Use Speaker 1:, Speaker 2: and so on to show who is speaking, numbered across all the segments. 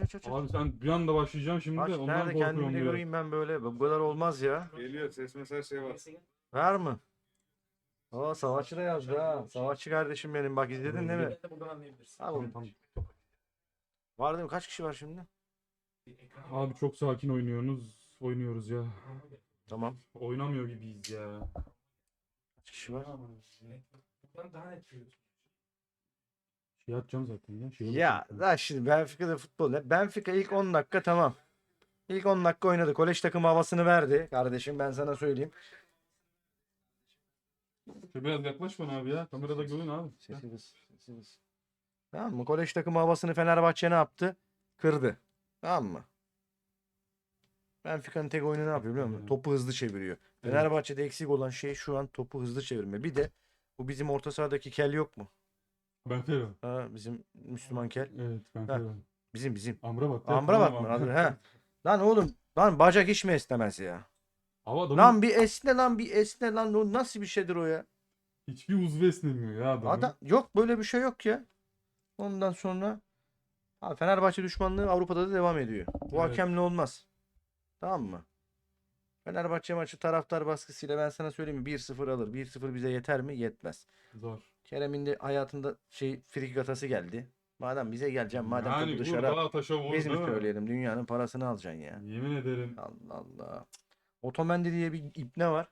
Speaker 1: aç aç aç.
Speaker 2: Abi sen bir anda başlayacaksın şimdi
Speaker 1: Aç
Speaker 2: de ondan
Speaker 1: nerede kendimi
Speaker 2: korkuyorum
Speaker 1: de
Speaker 2: biraz.
Speaker 1: göreyim ben böyle. Bu kadar olmaz ya.
Speaker 3: Geliyor ses mesaj şey var.
Speaker 1: Var mı? Aa savaşçı da yazdı ha. Savaşçı kardeşim benim bak izledin değil mi?
Speaker 4: Buradan anlayabilirsin.
Speaker 1: Tamam tamam. Var değil mi? Kaç kişi var şimdi?
Speaker 2: Abi çok sakin oynuyorsunuz. Oynuyoruz ya.
Speaker 1: Tamam.
Speaker 2: Oynamıyor gibiyiz ya.
Speaker 1: Kaç kişi var?
Speaker 4: Buradan daha net görüyorsun.
Speaker 2: Şey atacağım zaten ya. Şey
Speaker 1: Ya da şimdi Benfica'da futbol. ne? Benfica ilk 10 dakika tamam. İlk 10 dakika oynadı. Kolej takımı havasını verdi. Kardeşim ben sana söyleyeyim.
Speaker 2: Biraz yaklaş bana abi ya. Kamerada görün abi.
Speaker 1: Sesi kız. Sesi kız. Tamam mı? Kolej takımı havasını Fenerbahçe ne yaptı? Kırdı. Tamam mı? Benfica'nın tek oyunu ne yapıyor biliyor musun?
Speaker 2: Evet.
Speaker 1: Topu hızlı çeviriyor.
Speaker 2: Evet.
Speaker 1: Fenerbahçe'de eksik olan şey şu an topu hızlı çevirme. Bir de bu bizim orta sahadaki kel yok mu?
Speaker 2: Ben Fero.
Speaker 1: Ha, bizim Müslüman kel.
Speaker 2: Evet ben
Speaker 1: Ha.
Speaker 2: Fero.
Speaker 1: Bizim bizim.
Speaker 2: Amra bak.
Speaker 1: Ambra bak mı? Adı, he. Lan oğlum lan bacak hiç mi esnemez ya?
Speaker 2: Ama adamın
Speaker 1: Lan bir esne lan bir esne lan o nasıl bir şeydir o ya?
Speaker 2: hiçbir uzvu esnemiyor ya adamın.
Speaker 1: Adam yok böyle bir şey yok ya. Ondan sonra ha, Fenerbahçe düşmanlığı Avrupa'da da devam ediyor. Bu
Speaker 2: Evet.
Speaker 1: hakemle olmaz. Tamam mı? Fenerbahçe maçı taraftar baskısıyla ben sana söyleyeyim mi? 1-0 alır. 1-0 bize yeter mi? Yetmez.
Speaker 2: Zor.
Speaker 1: Kerem'in de hayatında şey frikik atası geldi. Madem bize geleceğim madem
Speaker 2: yani
Speaker 1: topu dışarı
Speaker 2: vur
Speaker 1: Biz mi söyleyelim? Dünyanın parasını alacaksın ya.
Speaker 2: Yemin ederim.
Speaker 1: Allah Allah. Otomendi diye bir ipne var.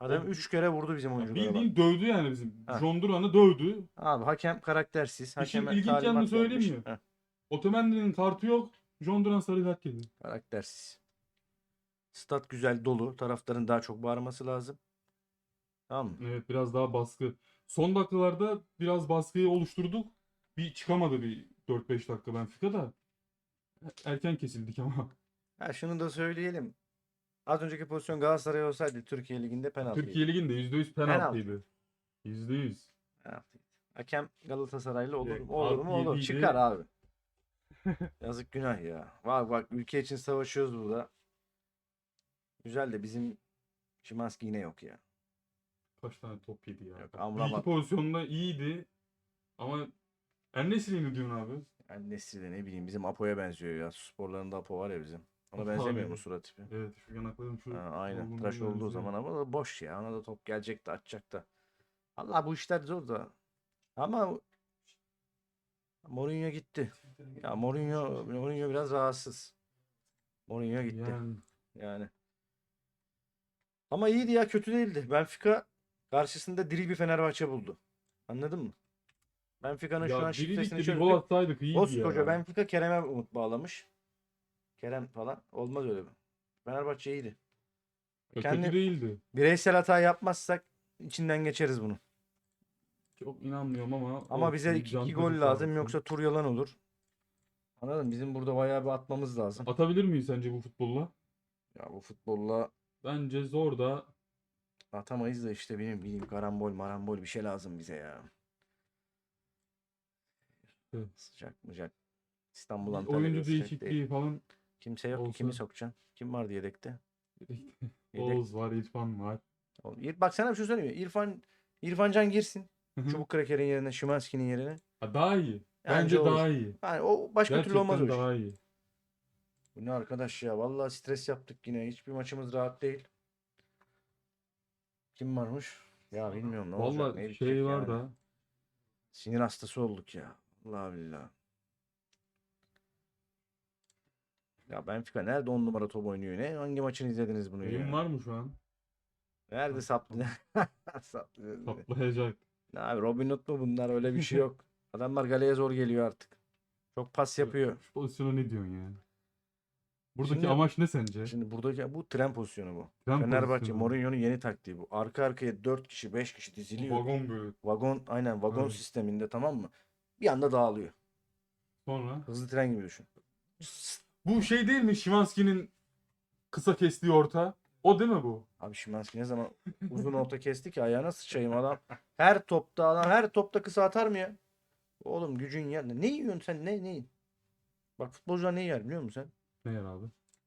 Speaker 1: Adam
Speaker 2: O-
Speaker 1: 3 kere vurdu bizim oyunculara. bak.
Speaker 2: Bildiğin dövdü yani bizim.
Speaker 1: Ha.
Speaker 2: John Duran'ı dövdü.
Speaker 1: Abi hakem karaktersiz.
Speaker 2: İşin
Speaker 1: Hakeme
Speaker 2: ilginç
Speaker 1: talimat
Speaker 2: yanını söyleyeyim mi? Otomendi'nin kartı yok. John Duran sarı kart yedi.
Speaker 1: karaktersiz. Stat güzel dolu. Taraftarın daha çok bağırması lazım. Tamam mı?
Speaker 2: Evet biraz daha baskı. Son dakikalarda biraz baskıyı oluşturduk. Bir çıkamadı bir 4-5 dakika Benfica'da. Erken kesildik ama.
Speaker 1: Ha şunu da söyleyelim. Az önceki pozisyon Galatasaray olsaydı Türkiye Ligi'nde penaltı.
Speaker 2: Türkiye Ligi'nde %100 penaltıydı. %100.
Speaker 1: Penaltıydı. Hakem Galatasaraylı olur mu? Olur mu? Olur. Çıkar abi. Yazık günah ya. Bak bak ülke için savaşıyoruz burada. Güzel de bizim Şimanski yine yok ya.
Speaker 2: Kaç tane top yedi ya.
Speaker 1: Yok,
Speaker 2: Bir
Speaker 1: Amrabat.
Speaker 2: iki pozisyonda iyiydi. Ama Ennesri'yi mi diyorsun abi?
Speaker 1: Yani Nesri de ne bileyim bizim Apo'ya benziyor ya. Su Sporlarında Apo var ya bizim. Ona
Speaker 2: Apo
Speaker 1: benzemiyor
Speaker 2: abi.
Speaker 1: mu surat tipi?
Speaker 2: Evet şu yanaklarım şu.
Speaker 1: Ha, aynen.
Speaker 2: olgunluğuna
Speaker 1: Tıraş olduğu
Speaker 2: benziyor.
Speaker 1: zaman ama da boş ya. Ona da top gelecek de atacak da. Allah bu işler zor da. Ama Mourinho gitti. Ya Mourinho, Mourinho biraz rahatsız. Mourinho gitti.
Speaker 2: Yani
Speaker 1: Yani. Ama iyiydi ya kötü değildi. Benfica karşısında diri bir Fenerbahçe buldu. Anladın mı? Benfica'nın şu an şifresini çözdü.
Speaker 2: gol atsaydık iyiydi
Speaker 1: Koskoca
Speaker 2: ya.
Speaker 1: Benfica Kerem'e umut bağlamış. Kerem falan. Olmaz öyle. Fenerbahçe iyiydi.
Speaker 2: Ya
Speaker 1: Kendi-
Speaker 2: Kötü değildi.
Speaker 1: Bireysel hata yapmazsak içinden geçeriz bunu.
Speaker 2: Çok inanmıyorum ama.
Speaker 1: Ama bize iki, iki gol lazım yoksa tur yalan olur. Anladın mı? Bizim burada bayağı bir atmamız lazım.
Speaker 2: Atabilir miyiz sence bu futbolla?
Speaker 1: Ya bu futbolla
Speaker 2: Bence zor da.
Speaker 1: atamayız da işte benim bileyim karambol marambol bir şey lazım bize ya.
Speaker 2: Evet.
Speaker 1: Sıcak mıcak. İstanbul
Speaker 2: bir
Speaker 1: Antalya'da
Speaker 2: oyuncu değişikliği falan.
Speaker 1: Kimse yok ki kimi sokacaksın? Kim vardı yedekte? Yedek.
Speaker 2: Oğuz var, İrfan var.
Speaker 1: Oğlum, İr- Bak sana bir şey söyleyeyim mi? İrfan, İrfan Can girsin.
Speaker 2: Hı hı.
Speaker 1: Çubuk Kraker'in yerine, Şimanski'nin yerine.
Speaker 2: Ha, daha iyi. Bence
Speaker 1: olur.
Speaker 2: daha iyi.
Speaker 1: Yani o başka türlü
Speaker 2: Gerçekten
Speaker 1: olmaz o iş.
Speaker 2: daha iyi.
Speaker 1: Bu ne arkadaş ya? Vallahi stres yaptık yine. Hiçbir maçımız rahat değil. Kim varmış? Ya bilmiyorum ne olacak. ne
Speaker 2: Vallahi
Speaker 1: bitecek
Speaker 2: şey var
Speaker 1: yani.
Speaker 2: da.
Speaker 1: Sinir hastası olduk ya. Allah billah. Ya Benfica nerede on numara top oynuyor? Ne? Hangi maçını izlediniz bunu
Speaker 2: Oyun
Speaker 1: ya?
Speaker 2: var mı şu an?
Speaker 1: Nerede saplı? saplı.
Speaker 2: Patlayacak.
Speaker 1: Ne abi Robin Hood mu bunlar? Öyle bir şey yok. Adamlar galeye zor geliyor artık. Çok pas yapıyor.
Speaker 2: Şu pozisyona ne diyorsun yani? Buradaki
Speaker 1: Şimdi-
Speaker 2: amaç ne sence?
Speaker 1: Şimdi buradaki bu tren pozisyonu bu.
Speaker 2: Tren
Speaker 1: Fenerbahçe
Speaker 2: pozisyonu.
Speaker 1: Mourinho'nun yeni taktiği bu. Arka arkaya 4 kişi 5 kişi diziliyor.
Speaker 2: Vagon böyle.
Speaker 1: Vagon aynen vagon
Speaker 2: Evet.
Speaker 1: sisteminde tamam mı? Bir anda dağılıyor.
Speaker 2: Sonra.
Speaker 1: Hızlı tren gibi düşün.
Speaker 2: Bu şey değil mi Şimanski'nin kısa kestiği orta? O değil mi bu?
Speaker 1: Abi Şimanski ne zaman uzun orta kesti ki ayağına sıçayım adam. Her topta adam her topta kısa atar mı ya? Oğlum gücün yer. Ne yiyorsun sen ne ne? Bak futbolcular ne yer biliyor musun
Speaker 2: Ne yer abi?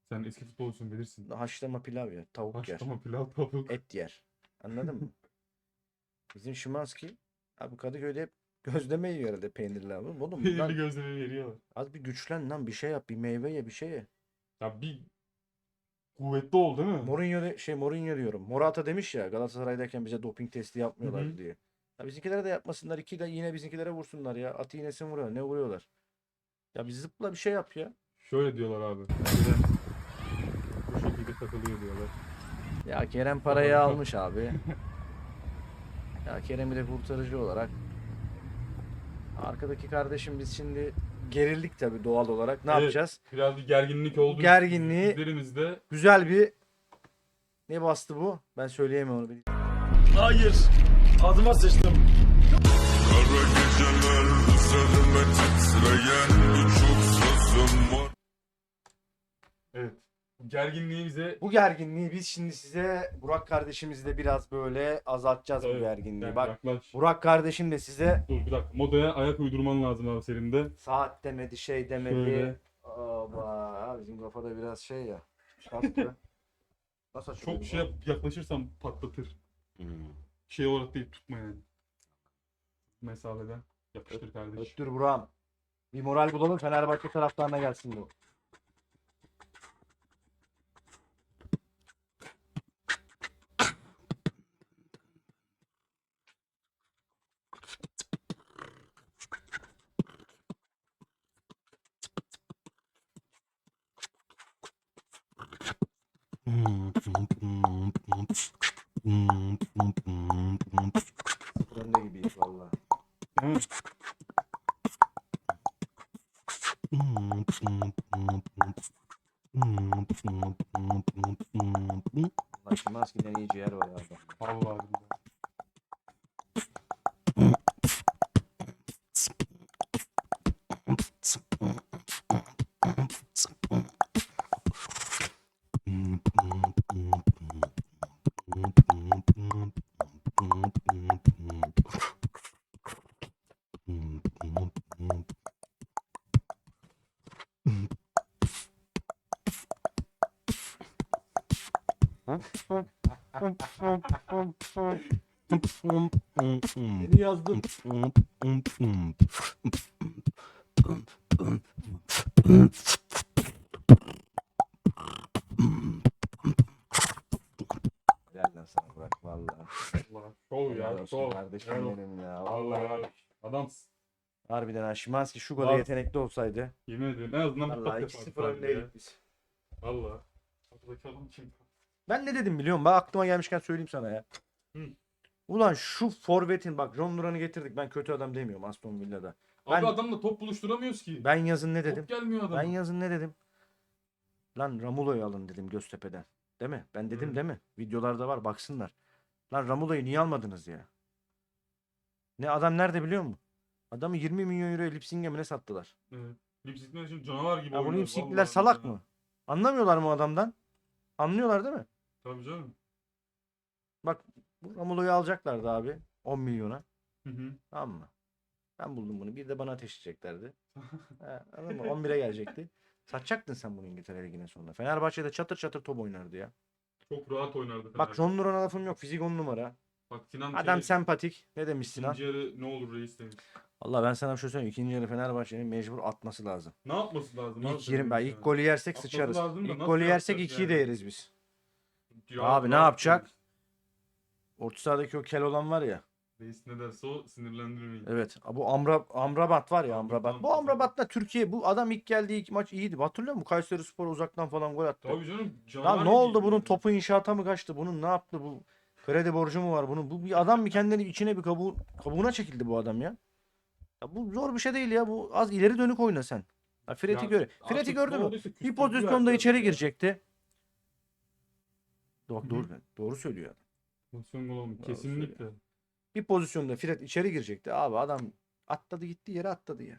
Speaker 2: Sen eski futbolcusun bilirsin.
Speaker 1: Haşlama pilav yer. Tavuk yer.
Speaker 2: Haşlama pilav tavuk.
Speaker 1: Et yer. Anladın mı? Bizim Şimanski abi Kadıköy'de hep Gözleme yiyor herhalde peynirli abi. Oğlum
Speaker 2: Peynirli
Speaker 1: lan
Speaker 2: gözleme veriyorlar.
Speaker 1: az bir güçlen lan bir şey yap. Bir meyve ye bir şey ye.
Speaker 2: Ya bir kuvvetli ol değil mi?
Speaker 1: Mourinho de, şey Mourinho diyorum. Morata demiş ya Galatasaray'dayken bize doping testi yapmıyorlar
Speaker 2: Hı hı.
Speaker 1: diye. Ya bizimkilere de yapmasınlar. iki de yine bizimkilere vursunlar ya. Atı iğnesin vuruyor. Ne vuruyorlar? Ya bir zıpla bir şey yap ya.
Speaker 2: Şöyle diyorlar abi. Eskiden Bu şekilde takılıyor diyorlar.
Speaker 1: Ya Kerem parayı almış abi. Ya Kerem'i de kurtarıcı olarak. Arkadaki kardeşim biz şimdi gerildik tabii doğal olarak. Ne
Speaker 2: Evet.
Speaker 1: yapacağız?
Speaker 2: Biraz bir gerginlik oldu.
Speaker 1: Gerginliği-
Speaker 2: Bizlerimizde
Speaker 1: Güzel bir ne bastı bu? Ben söyleyemiyorum onu.
Speaker 3: Hayır. Adıma sıçtım.
Speaker 5: Kara geceler üzerime titreyen birçok sözüm var
Speaker 2: evet. Bu gerginliği bize
Speaker 1: Bu gerginliği biz şimdi size Burak kardeşimizle biraz böyle azaltacağız bu
Speaker 2: Evet,
Speaker 1: gerginliği.
Speaker 2: yani
Speaker 1: Bak
Speaker 2: yaklaş.
Speaker 1: Burak kardeşim de size
Speaker 2: Dur bir dakika. Modaya ayak uydurman lazım abi senin de.
Speaker 1: saat demedi, şey demedi.
Speaker 2: Şöyle.
Speaker 1: Aba, bizim kafada biraz şey ya. Nasıl açılıyor
Speaker 2: Çok
Speaker 1: bu?
Speaker 2: şey yap, yaklaşırsan patlatır. Şey olarak değil tutma yani. Mesafeden yapıştır kardeş.
Speaker 1: Öttür Burak'ım. Bir moral bulalım Fenerbahçe taraftarına gelsin bu. Hum, hum,
Speaker 2: hum, hum.
Speaker 1: Seni yazdım. Helal lan sana Burak valla.
Speaker 2: Allah. Şov
Speaker 1: Helal
Speaker 2: ya.
Speaker 1: olsun
Speaker 2: Şov.
Speaker 1: Kardeşim
Speaker 2: Helal olsun.
Speaker 1: benim ya.
Speaker 2: Allah
Speaker 1: Vallahi.
Speaker 2: ya. Adamsın.
Speaker 1: Harbiden ha Şimanski şu kadar yetenekli olsaydı.
Speaker 2: Yemin ederim. En azından bir
Speaker 1: Valla
Speaker 2: pas
Speaker 1: 2-0
Speaker 2: yapardı ya.
Speaker 1: öndeydik biz.
Speaker 2: Valla. Kapıdaki adam kim?
Speaker 1: Ben ne dedim biliyor musun? Bak aklıma gelmişken söyleyeyim sana ya.
Speaker 2: Hı.
Speaker 1: Ulan şu forvetin bak John Duran'ı getirdik. Ben kötü adam demiyorum Aston Villa'da.
Speaker 2: Abi
Speaker 1: Ben-
Speaker 2: adamla top buluşturamıyoruz ki.
Speaker 1: Ben yazın ne dedim?
Speaker 2: Top gelmiyor adama.
Speaker 1: Ben yazın ne dedim? Lan Ramulo'yu alın dedim Göztepe'den. Değil mi? Ben dedim
Speaker 2: Hı.
Speaker 1: değil mi? Videolarda var baksınlar. Lan Ramulo'yu niye almadınız ya? Ne adam nerede biliyor musun? Adamı 20 milyon euroya Lipsing'e mi ne sattılar?
Speaker 2: Evet. Lipsikler için canavar gibi
Speaker 1: Ya bu
Speaker 2: oynuyor.
Speaker 1: Lipsing'liler
Speaker 2: Vallahi
Speaker 1: salak
Speaker 2: billahi.
Speaker 1: mı? Anlamıyorlar mı adamdan? Anlıyorlar değil mi?
Speaker 2: Tabii canım.
Speaker 1: Bu Ramulo'yu alacaklardı abi. 10 milyona.
Speaker 2: Hı hı.
Speaker 1: Tamam mı? Ben buldum bunu. Bir de bana ateşleyeceklerdi. He, anladın mı? 11'e gelecekti. Satacaktın sen bunu İngiltere Ligi'ne sonunda. Fenerbahçe'de çatır çatır top oynardı ya.
Speaker 2: Çok rahat oynardı.
Speaker 1: Bak. John Duran'a lafım yok. Fizik 10 numara.
Speaker 2: Bak Sinan
Speaker 1: Adam
Speaker 2: şey,
Speaker 1: sempatik. Ne demiş Sinan?
Speaker 2: ikinci yarı ne olur reis demiş.
Speaker 1: Allah ben sana bir şey söyleyeyim. İkinci yarı Fenerbahçe'nin mecbur atması lazım.
Speaker 2: Ne yapması lazım? abi
Speaker 1: İlk
Speaker 2: senin
Speaker 1: 20 ben ilk golü yersek
Speaker 2: Atması
Speaker 1: sıçarız.
Speaker 2: lazım da
Speaker 1: İlk
Speaker 2: nasıl
Speaker 1: golü yersek
Speaker 2: yapacak
Speaker 1: 2'yi de
Speaker 2: yani?
Speaker 1: yeriz biz.
Speaker 2: Ya,
Speaker 1: Abi ne yapacak? Orta sahadaki o kel olan var ya.
Speaker 2: Reis ne derse o sinirlendirmeyin.
Speaker 1: Evet. Bu Amra, Amrabat var ya Amrabat.
Speaker 2: Amrabat.
Speaker 1: Bu Amrabat'la Türkiye bu adam ilk geldiği ilk maç iyiydi. Hatırlıyor musun? Kayseri Spor uzaktan falan gol attı.
Speaker 2: Tabii canım. canavar
Speaker 1: Lan ne oldu
Speaker 2: gibiydi
Speaker 1: bunun topu inşaata mı kaçtı? Bunun ne yaptı bu? Kredi borcu mu var bunun? Bu bir adam bir kendini içine bir kabuğu, kabuğuna çekildi bu adam ya. Ya bu zor bir şey değil ya. Bu az ileri dönük oyna sen. Ya Fred'i
Speaker 2: Ya
Speaker 1: gör.
Speaker 2: artık
Speaker 1: Fred'i
Speaker 2: ne
Speaker 1: gördün mü?
Speaker 2: olduysa
Speaker 1: Bir pozisyonda içeri girecekti.
Speaker 2: Hı.
Speaker 1: doğru, doğru söylüyor adam.
Speaker 2: Pozisyon gol olmuş.
Speaker 1: Doğru
Speaker 2: Kesinlikle.
Speaker 1: Bir pozisyonda Fred içeri girecekti. Abi adam atladı gitti yere atladı ya.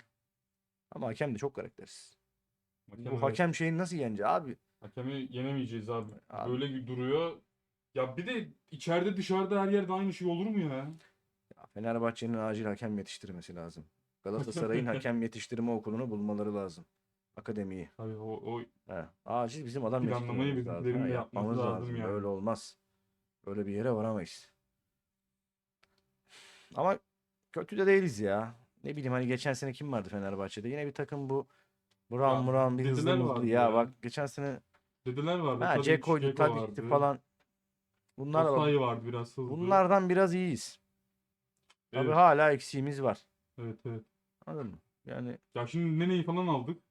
Speaker 1: Ama hakem de çok karaktersiz.
Speaker 2: Hakem
Speaker 1: Bu
Speaker 2: evet.
Speaker 1: hakem şeyini nasıl yenecek abi?
Speaker 2: Hakemi yenemeyeceğiz abi.
Speaker 1: Abi.
Speaker 2: Böyle bir duruyor. Ya bir de içeride dışarıda her yerde aynı şey olur mu ya?
Speaker 1: Ya Fenerbahçe'nin acil hakem yetiştirmesi lazım. Galatasaray'ın hakem yetiştirme okulunu bulmaları lazım. Akademiyi.
Speaker 2: Tabii o, o
Speaker 1: He. Acil bizim adam
Speaker 2: Planlamayı
Speaker 1: yetiştirmemiz lazım.
Speaker 2: bizimkilerin de yapması
Speaker 1: yapmamız
Speaker 2: lazım yani.
Speaker 1: Öyle olmaz. Öyle bir yere varamayız. Ama kötü de değiliz ya. Ne bileyim hani geçen sene kim vardı Fenerbahçe'de? Yine bir takım bu
Speaker 2: Ya,
Speaker 1: Brown bir hızlı
Speaker 2: dediler vardı
Speaker 1: ya.
Speaker 2: ya.
Speaker 1: Bak geçen sene
Speaker 2: Dedeler vardı.
Speaker 1: ha
Speaker 2: Tadic,
Speaker 1: Ceko'ydu,
Speaker 2: Dzeko
Speaker 1: Tadic'ti
Speaker 2: vardı.
Speaker 1: falan. Bunlar da bak,
Speaker 2: Osayi vardı biraz hızlı.
Speaker 1: bunlardan biraz iyiyiz. Tabii
Speaker 2: Evet,
Speaker 1: hala eksiğimiz var.
Speaker 2: evet, evet.
Speaker 1: Anladın mı? Yani
Speaker 2: Ya şimdi Nene'yi falan aldık.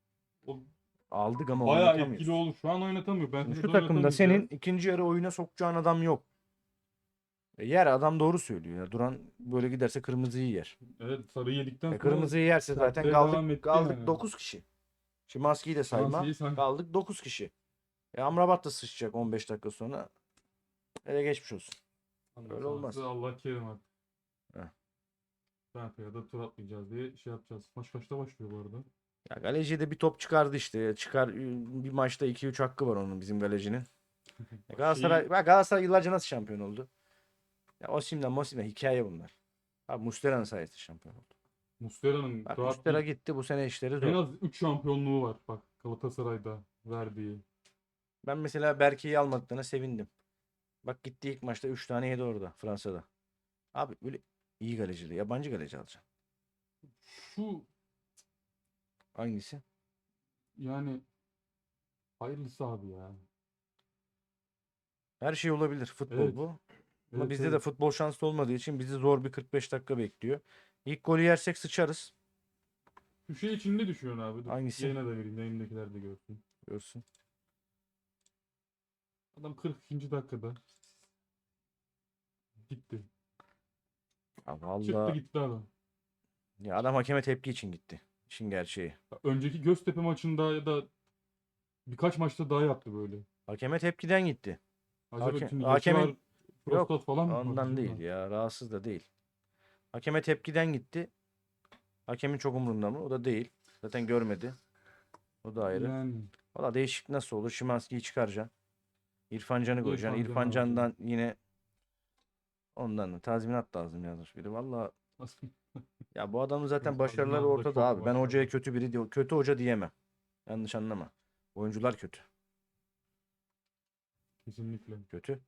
Speaker 1: Aldık ama
Speaker 2: bayağı
Speaker 1: oynatamıyoruz.
Speaker 2: etkili olur. Şu an oynatamıyor. Ben
Speaker 1: Şimdi Şu takımda
Speaker 2: oynatamıyoruz
Speaker 1: senin ikinci yarı oyuna sokacağın adam yok. E yer adam doğru söylüyor ya. Duran böyle giderse kırmızıyı yer.
Speaker 2: Evet sarıyı yedikten
Speaker 1: E
Speaker 2: sonra
Speaker 1: kırmızıyı yerse zaten
Speaker 2: sertliğe devam
Speaker 1: kaldık
Speaker 2: etti
Speaker 1: kaldık
Speaker 2: yani.
Speaker 1: 9 kişi. Şimanski'yi de sayma.
Speaker 2: Say-
Speaker 1: Kaldık 9 kişi. E Amrabat da sıçacak 15 dakika sonra. Ele geçmiş olsun.
Speaker 2: Ondan
Speaker 1: Öyle olmaz.
Speaker 2: Allah kerim artık.
Speaker 1: Heh.
Speaker 2: Berkay'a da tur atmayacağız diye şey yapacağız. Maç kaçta başlıyor bu arada?
Speaker 1: Ya Galeci de bir top çıkardı işte. Çıkar bir maçta 2-3 hakkı var onun bizim Galeci'nin. Galatasaray, bak Galatasaray yıllarca nasıl şampiyon oldu? Ya Osimhen, Mosimhen hikaye bunlar. Abi Muslera'nın sayesinde şampiyon oldu.
Speaker 2: Muslera'nın
Speaker 1: Bak
Speaker 2: rahat
Speaker 1: Muslera
Speaker 2: bir-
Speaker 1: gitti bu sene işleri
Speaker 2: en
Speaker 1: zor.
Speaker 2: az 3 şampiyonluğu var bak Galatasaray'da verdiği.
Speaker 1: Ben mesela Berke'yi almadıklarına sevindim. Bak gitti ilk maçta 3 tane yedi orada Fransa'da. Abi böyle iyi galecili. Yabancı galeci alacaksın.
Speaker 2: Şu
Speaker 1: Hangisi?
Speaker 2: yani hayırlısı abi ya.
Speaker 1: Her şey olabilir. Futbol
Speaker 2: Evet.
Speaker 1: bu. Ama
Speaker 2: Evet,
Speaker 1: bizde de
Speaker 2: evet.
Speaker 1: futbol şanslı olmadığı için bizi zor bir 45 dakika bekliyor. İlk golü yersek sıçarız.
Speaker 2: Şu şey için ne düşünüyorsun abi? Dur,
Speaker 1: Hangisi?
Speaker 2: Yayına da vereyim. Yayındakiler de görsün.
Speaker 1: Görsün.
Speaker 2: Adam 42. dakikada gitti.
Speaker 1: Ya
Speaker 2: Çıktı
Speaker 1: vallahi
Speaker 2: gitti adam.
Speaker 1: ya adam hakeme tepki için gitti. İşin gerçeği.
Speaker 2: Önceki Göztepe maçında ya da birkaç maçta daha yaptı böyle.
Speaker 1: Hakeme tepkiden gitti.
Speaker 2: Acaba
Speaker 1: Hakem-
Speaker 2: şimdi
Speaker 1: hakemin-
Speaker 2: prostat falan mı
Speaker 1: Ondan değil ya. Rahatsız da değil. Hakeme tepkiden gitti. Hakemin çok umurunda mı? O da değil. Zaten görmedi. O da ayrı.
Speaker 2: Yani
Speaker 1: Valla değişik nasıl olur? Şimanski'yi çıkaracaksın. İrfan Can'ı koyacaksın.
Speaker 2: İrfan.
Speaker 1: Can'dan yine ondan da tazminat lazım yazmış biri. Valla ya bu adamın zaten başarıları
Speaker 2: da
Speaker 1: ortada
Speaker 2: çok
Speaker 1: abi. Ben
Speaker 2: var.
Speaker 1: hocaya kötü biri diyor. Kötü hoca diyemem. Yanlış anlama. Oyuncular kötü.
Speaker 2: kesinlikle.
Speaker 1: Kötü.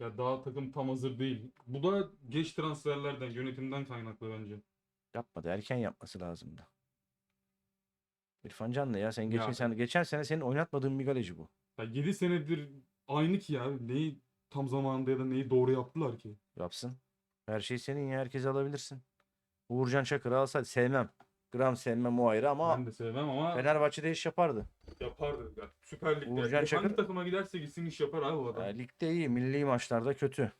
Speaker 2: Ya daha takım tam hazır değil. Bu da geç transferlerden, yönetimden kaynaklı bence.
Speaker 1: Yapmadı. Erken yapması lazımdı. İrfan Can ya? Sen
Speaker 2: Ya-
Speaker 1: geçen sene geçen sene senin oynatmadığın bir galeci bu.
Speaker 2: Ya 7 senedir aynı ki ya. Neyi tam zamanında ya da neyi doğru yaptılar ki?
Speaker 1: Yapsın. Her şey senin ya. Herkesi alabilirsin. Uğurcan Çakır'ı alsaydı sevmem. Gram sevmem o ayrı ama
Speaker 2: Ben de sevmem ama
Speaker 1: Fenerbahçe'de iş yapardı.
Speaker 2: yapardı. Ya, Süper Lig'de.
Speaker 1: Uğurcan
Speaker 2: Hangi
Speaker 1: Çakır-
Speaker 2: takıma giderse gitsin iş yapar abi o adam.
Speaker 1: Ya, ligde iyi. Milli maçlarda kötü.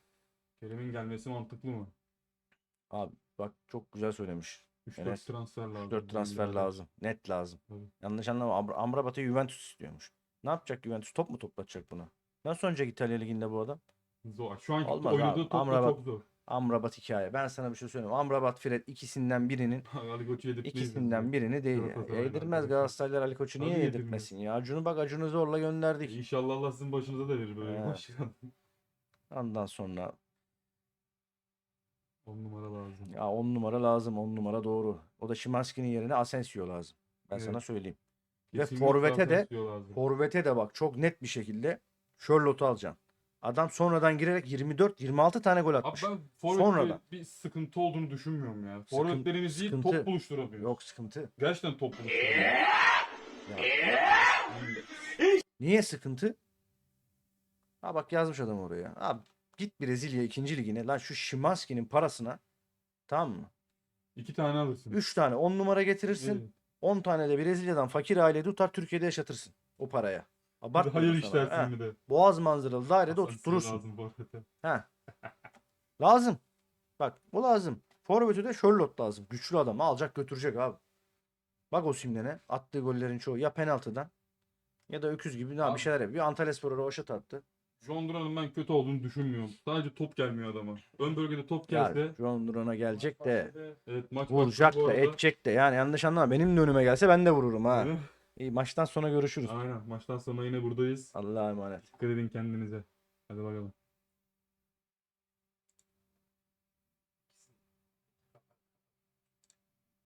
Speaker 2: Kerem'in gelmesi mantıklı mı?
Speaker 1: Abi bak çok güzel söylemiş.
Speaker 2: 3-4
Speaker 1: Enes,
Speaker 2: transfer lazım.
Speaker 1: 4 transfer lazım. Net lazım.
Speaker 2: Tabii.
Speaker 1: Yanlış anlama. Amr- Amrabat'ı Juventus istiyormuş. Ne yapacak Juventus? Top mu toplatacak buna? Nasıl oynayacak İtalya Ligi'nde bu adam?
Speaker 2: Zor. Şu anki
Speaker 1: Olmaz
Speaker 2: oynadığı
Speaker 1: abi.
Speaker 2: topla
Speaker 1: Amrabat-
Speaker 2: çok zor.
Speaker 1: Amrabat hikaye. Ben sana bir şey söyleyeyim. Amrabat, Fred ikisinden birinin
Speaker 2: Ali Koç'u yedirtmeyiz biz
Speaker 1: ikisinden birini değil.
Speaker 2: Galatasaray'ın
Speaker 1: Yedirmez
Speaker 2: arkadaşı.
Speaker 1: Galatasaraylılar Ali Koç'u niye
Speaker 2: Tabii
Speaker 1: yedirtmesin ya? Acun'u bak Acun'u zorla gönderdik.
Speaker 2: İnşallah Allah sizin başınıza da verir böyle bir
Speaker 1: He.
Speaker 2: maç.
Speaker 1: Ondan sonra
Speaker 2: 10 numara lazım.
Speaker 1: ya 10 numara lazım. 10 numara doğru. O da Şimanski'nin yerine Asensio lazım. Ben sana
Speaker 2: Evet.
Speaker 1: söyleyeyim. Ve
Speaker 2: Kesinlikle
Speaker 1: forvete de
Speaker 2: Asensio lazım.
Speaker 1: Forvet'e de bak çok net bir şekilde Charlotte'u alacaksın. Adam sonradan girerek 24-26 tane gol
Speaker 2: Abi
Speaker 1: atmış.
Speaker 2: ben forvette
Speaker 1: Sonradan.
Speaker 2: bir sıkıntı olduğunu düşünmüyorum ya. Forvetlerimiz iyi
Speaker 1: sıkıntı.
Speaker 2: top buluşturamıyor.
Speaker 1: Yok sıkıntı.
Speaker 2: Gerçekten top buluşturamıyor.
Speaker 1: Niye sıkıntı? Ha bak yazmış adam oraya. Abi git Brezilya 2. ligine. Lan şu Şimanski'nin parasına tamam mı?
Speaker 2: İki tane alırsın.
Speaker 1: 3 tane 10 numara getirirsin.
Speaker 2: Evet.
Speaker 1: 10 tane de Brezilya'dan fakir aile tutar Türkiye'de yaşatırsın o paraya.
Speaker 2: De
Speaker 1: Abartma
Speaker 2: hayır işlersin bir de.
Speaker 1: Boğaz manzaralı dairede
Speaker 2: Asensio
Speaker 1: oturturursun.
Speaker 2: Lazım.
Speaker 1: Ha. lazım. Bak bu lazım. Forvet'e de Charlotte lazım. Güçlü adam alacak götürecek abi. Bak o simlene. Attığı gollerin çoğu ya penaltıdan ya da öküz gibi ne
Speaker 2: Abi.
Speaker 1: bir şeyler yapıyor. Antalya Spor'a roşat attı.
Speaker 2: John Duran'ın ben kötü olduğunu düşünmüyorum. Sadece top gelmiyor adama. Ön bölgede top
Speaker 1: Ya
Speaker 2: gelse
Speaker 1: John Duran'a gelecek de
Speaker 2: evet maç
Speaker 1: vuracak
Speaker 2: bu
Speaker 1: da edecek de yani yanlış anlama. Benim de önüme gelse ben de vururum ha.
Speaker 2: Evet.
Speaker 1: İyi maçtan sonra görüşürüz.
Speaker 2: Aynen. Maçtan sonra yine buradayız.
Speaker 1: Allah'a emanet.
Speaker 2: Dikkat edin kendinize. Hadi bakalım.